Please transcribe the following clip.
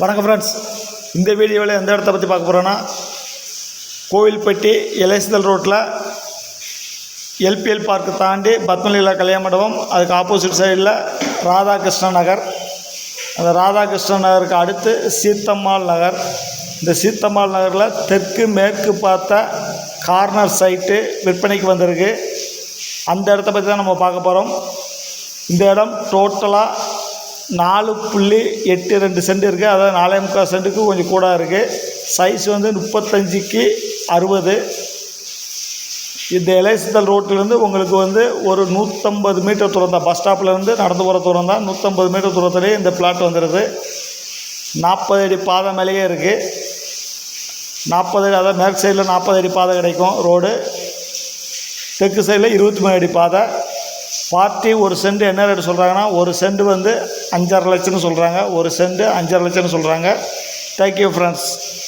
வணக்கம் ஃப்ரெண்ட்ஸ் இந்த வீடியோவில் எந்த இடத்த பற்றி பார்க்க போகிறோன்னா கோவில்பட்டி எலேசல் ரோட்டில் எல்பிஎல் பார்க்கு தாண்டி பத்மலீலா கல்யாண மண்டபம் அதுக்கு ஆப்போசிட் சைடில் ராதாகிருஷ்ண நகர். அந்த ராதாகிருஷ்ண நகருக்கு அடுத்து சீத்தம்மாள் நகர். இந்த சீத்தம்மாள் நகரில் தெற்கு மேற்கு பார்த்த கார்னர் சைட்டு விற்பனைக்கு வந்திருக்கு. அந்த இடத்த பற்றி தான் நம்ம பார்க்க போகிறோம் இந்த இடம் டோட்டலாக நாலு புள்ளி எட்டு ரெண்டு சென்ட் இருக்குது அதாவது நாலே முக்கால் சென்ட்டுக்கு கொஞ்சம் கூட இருக்குது சைஸ் வந்து முப்பத்தஞ்சுக்கு அறுபது. இந்த இலைசித்தல் ரோட்டிலேருந்து உங்களுக்கு வந்து ஒரு நூற்றம்பது மீட்டர் தூரம் தான். பஸ் ஸ்டாப்லேருந்து நடந்து போகிற தூரம் தான். நூற்றம்பது மீட்டர் தூரத்துலேயே இந்த பிளாட் வந்துடுது நாற்பது அடி பாதை மேலேயே இருக்குது நாற்பது அடி அதாவது மேற்கு சைடில் நாற்பது அடி பாதை கிடைக்கும் ரோடு. தெற்கு சைடில் இருபத்தி மூணு அடி பாதை. பார்ட்டி ஒரு சென்ட் என்ன ரேட்டு சொல்கிறாங்கன்னா ஒரு சென்ட் வந்து அஞ்சரை லட்சம்னு சொல்கிறாங்க ஒரு சென்ட் அஞ்சரை லட்சம்னு சொல்கிறாங்க தேங்க்யூ ஃப்ரெண்ட்ஸ்